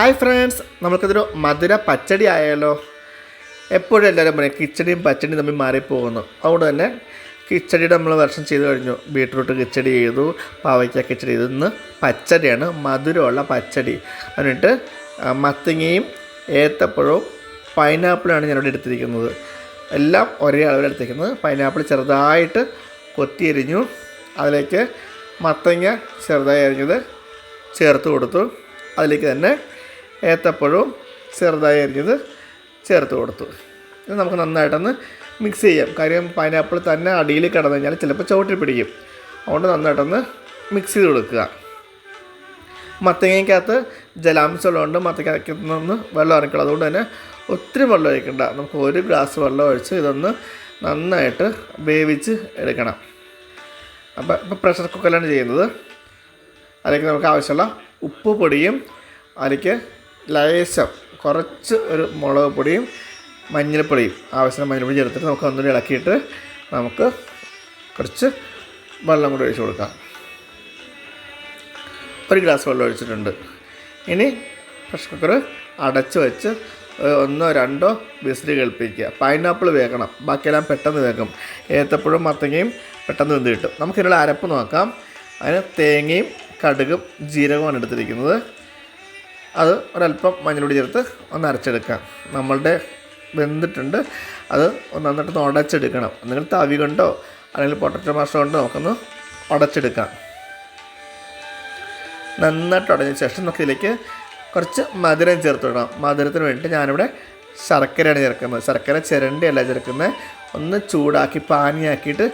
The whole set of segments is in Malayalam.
ഹായ് ഫ്രണ്ട്സ് നമുക്കിതൊരു മധുര പച്ചടി ആയാലോ? എപ്പോഴും എല്ലാവരും പറയും കിച്ചടിയും പച്ചടിയും തമ്മിൽ മാറിപ്പോകുന്നു. അതുകൊണ്ട് തന്നെ കിച്ചടിയുടെ നമ്മൾ വർഷം ചെയ്ത് കഴിഞ്ഞു. ബീട്രൂട്ട് കിച്ചടി ചെയ്തു പാവയ്ക്ക കിച്ചടി ചെയ്തു. ഇന്ന് പച്ചടിയാണ് മധുരമുള്ള പച്ചടി. എന്നിട്ട് മത്തങ്ങയും ഏത്തപ്പഴവും പൈനാപ്പിളാണ് ഞാനിവിടെ എടുത്തിരിക്കുന്നത്. എല്ലാം ഒരേ അളവിൽ എടുത്തിരിക്കുന്നത്. പൈനാപ്പിൾ ചെറുതായിട്ട് കൊത്തിയരിഞ്ഞു. അതിലേക്ക് മത്തങ്ങ ചെറുതായി അരിഞ്ഞത് ചേർത്ത് കൊടുത്തു. അതിലേക്ക് തന്നെ ഏത്തപ്പഴവും ചെറുതായി അരിഞ്ഞത് ചേർത്ത് കൊടുത്തു. ഇത് നമുക്ക് നന്നായിട്ടൊന്ന് മിക്സ് ചെയ്യാം. കാര്യം പൈനാപ്പിൾ തന്നെ അടിയിൽ കിടന്നു കഴിഞ്ഞാൽ ചിലപ്പോൾ ചവിട്ടി പിടിക്കും. അതുകൊണ്ട് നന്നായിട്ടൊന്ന് മിക്സ് ചെയ്ത് കൊടുക്കുക. മത്തങ്ങയ്ക്കകത്ത് ജലാംശമുള്ളതുകൊണ്ട് മത്തങ്ങയ്ക്കകത്ത് നിന്ന് വെള്ളം ഇറക്കണം. അതുകൊണ്ട് തന്നെ ഒത്തിരി വെള്ളം ഒഴിക്കണ്ട. നമുക്ക് ഒരു ഗ്ലാസ് വെള്ളം ഒഴിച്ച് ഇതൊന്ന് നന്നായിട്ട് വേവിച്ച് എടുക്കണം. അപ്പോൾ ഇപ്പോൾ പ്രഷർ കുക്കറിലാണ് ചെയ്യുന്നത്. അതിലേക്ക് നമുക്ക് ആവശ്യമുള്ള ഉപ്പ് പൊടിയും അതിലേക്ക് ലേശം കുറച്ച് ഒരു മുളക് പൊടിയും മഞ്ഞൾപ്പൊടിയും ആവശ്യത്തിന് മഞ്ഞൾപ്പൊടി ചേർത്തിട്ട് നമുക്ക് ഒന്നുകൂടി ഇളക്കിയിട്ട് നമുക്ക് കുറച്ച് വെള്ളം കൂടി ഒഴിച്ച് കൊടുക്കാം. ഒരു ഗ്ലാസ് വെള്ളം ഒഴിച്ചിട്ടുണ്ട്. ഇനി പ്രഷർ കുക്കർ അടച്ച് വെച്ച് ഒന്നോ രണ്ടോ വിസിൽ കേൾപ്പിക്കുക. പൈനാപ്പിൾ വേകണം. ബാക്കിയെല്ലാം പെട്ടെന്ന് വേക്കും ഏത്തപ്പഴവും മത്തങ്ങയും പെട്ടെന്ന് വെന്ത് കിട്ടും. നമുക്കിതിനുള്ള അരപ്പ് നോക്കാം. അതിന് തേങ്ങയും കടുകും ജീരകമാണ് എടുത്തിരിക്കുന്നത്. അത് ഒരല്പം മഞ്ഞൾപ്പൊടി ചേർത്ത് ഒന്ന് അരച്ചെടുക്കാം നമ്മളുടെ വെന്തിട്ടുണ്ട്. അത് ഒന്ന് നന്നായിട്ട് ഉടച്ചെടുക്കണം എന്തെങ്കിലും തവി കൊണ്ടോ അല്ലെങ്കിൽ പൊട്ടറ്റോ മാഷ കൊണ്ടോ നമുക്കൊന്ന് ഉടച്ചെടുക്കാം നന്നായിട്ട് ഉടഞ്ഞ ശേഷം നമുക്ക് ഇതിലേക്ക് കുറച്ച് മധുരം ചേർത്ത് വിടണം മധുരത്തിന് വേണ്ടിയിട്ട് ഞാനിവിടെ ശർക്കരയാണ് ചേർക്കുന്നത്. ശർക്കര ചിരണ്ടിയല്ല ചേർക്കുന്നത്. ഒന്ന് ചൂടാക്കി പാനിയാക്കിയിട്ട്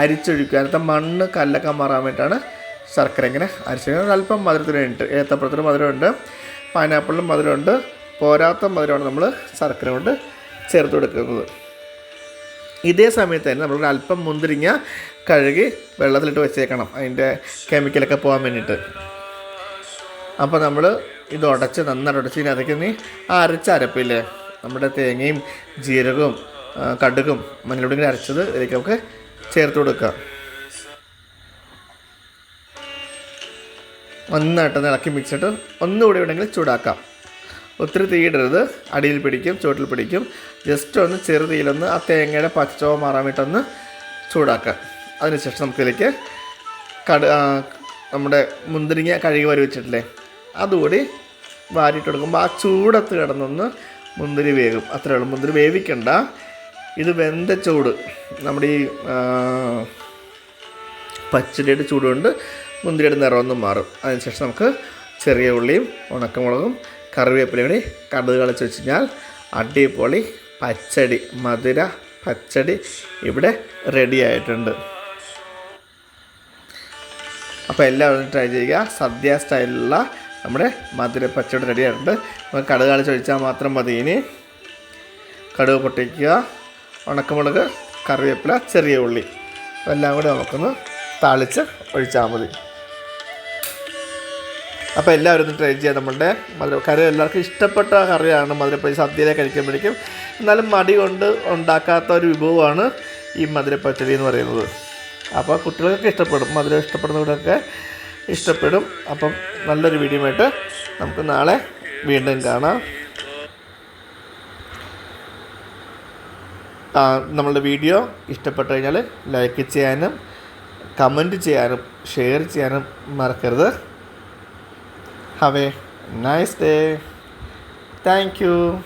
അരിച്ചൊഴിക്കുക. അതിനകത്ത് മണ്ണ് കല്ലൊക്കെ മാറാൻ വേണ്ടിയിട്ടാണ് ശർക്കര ഇങ്ങനെ അരിച്ചൊഴിക്കുന്നത്. അല്പം മധുരത്തിന് വേണ്ടിയിട്ട് ഏത്തപ്പുറത്തിന് മധുരമുണ്ട്. പൈനാപ്പിളിലും മധുരമുണ്ട്. പോരാത്ത മധുരമാണ് നമ്മൾ ശർക്കര കൊണ്ട് ചേർത്ത് കൊടുക്കുന്നത്. ഇതേ സമയത്ത് തന്നെ നമ്മൾ അല്പം മുന്തിരിങ്ങ കഴുകി വെള്ളത്തിലിട്ട് വെച്ചേക്കണം. അതിന്റെ കെമിക്കലൊക്കെ പോകാൻ വേണ്ടിയിട്ട്. അപ്പോൾ നമ്മൾ ഇത് ഉടച്ച് നന്നായിട്ട് ഉടച്ച് ഇതിനകത്തേക്ക് നീ അരച്ച അരപ്പില്ലേ? നമ്മുടെ തേങ്ങയും ജീരകവും കടുകും മഞ്ഞളുടെയും അരച്ചത് ഇതിലേക്ക് നമുക്ക് ചേർത്ത് കൊടുക്കുക നന്നായിട്ട് ഇളക്കി മിക്സ് ചെയ്തിട്ട് ഒന്നുകൂടി വേണമെങ്കിൽ ചൂടാക്കാം. ഒത്തിരി തീയിടരുത്. അടിയിൽ പിടിക്കും ചുവട്ടിൽ പിടിക്കും. ജസ്റ്റ് ഒന്ന് ചെറു തീയിലൊന്ന് ആ തേങ്ങയുടെ പച്ചവ മാറാൻ വേണ്ടിയിട്ടൊന്ന് ചൂടാക്കാം. അതിനുശേഷം നമുക്കിതിലേക്ക് കട നമ്മുടെ മുന്തിരിങ്ങ കഴുകി വരി വെച്ചിട്ടില്ലേ? അതുകൂടി വാരിയിട്ട് കൊടുക്കുമ്പോൾ ആ ചൂടത്ത് കിടന്നൊന്ന് മുന്തിരി വേകും അത്രേ ഉള്ളൂ. മുന്തിരി വേവിക്കണ്ട. ഇത് വെന്ത ചൂട്. നമ്മുടെ ഈ പച്ചടിയുടെ ചൂടുകൊണ്ട് മുന്തിരിയുടെ നിറമൊന്നും മാറും. അതിനുശേഷം നമുക്ക് ചെറിയ ഉള്ളിയും ഉണക്കമുളകും കറിവേപ്പിലയും കൂടി കടുക് കളിച്ച് വെച്ച് കഴിഞ്ഞാൽ അടിപൊളി പച്ചടി മധുര പച്ചടി ഇവിടെ റെഡി ആയിട്ടുണ്ട്. അപ്പോൾ എല്ലാവരും ട്രൈ ചെയ്യുക. സദ്യ സ്റ്റൈലുള്ള നമ്മുടെ മധുര പച്ചടി റെഡി ആയിട്ടുണ്ട്. നമുക്ക് കടുക് കളിച്ച് ഒഴിച്ചാൽ മാത്രം മതി ഇനി. കടുക് പൊട്ടിക്കുക. ഉണക്കമുളക് കറിവേപ്പില ചെറിയ ഉള്ളി. എല്ലാം കൂടി നമുക്കൊന്ന് താളിച്ച് ഒഴിച്ചാൽ മതി. അപ്പോൾ എല്ലാവരും ഒന്ന് ട്രൈ ചെയ്യാം നമ്മളുടെ മധുര കറി എല്ലാവർക്കും ഇഷ്ടപ്പെട്ട കറിയാണ് മധുരപ്പഴി. സദ്യയിലെ കഴിക്കുമ്പോഴേക്കും എന്നാലും മടി കൊണ്ട് ഉണ്ടാക്കാത്ത ഒരു വിഭവമാണ് ഈ മധുരപ്പച്ചടി എന്ന് പറയുന്നത്. അപ്പോൾ കുട്ടികൾക്കൊക്കെ ഇഷ്ടപ്പെടും. മധുരം ഇഷ്ടപ്പെടുന്നവരൊക്കെ ഇഷ്ടപ്പെടും. അപ്പം നല്ലൊരു വീഡിയോ ആയിട്ട് നമുക്ക് നാളെ വീണ്ടും കാണാം. നമ്മളുടെ വീഡിയോ ഇഷ്ടപ്പെട്ടു കഴിഞ്ഞാൽ ലൈക്ക് ചെയ്യാനും കമന്റ് ചെയ്യാനും ഷെയർ ചെയ്യാനും മറക്കരുത്. Have a nice day. Thank you.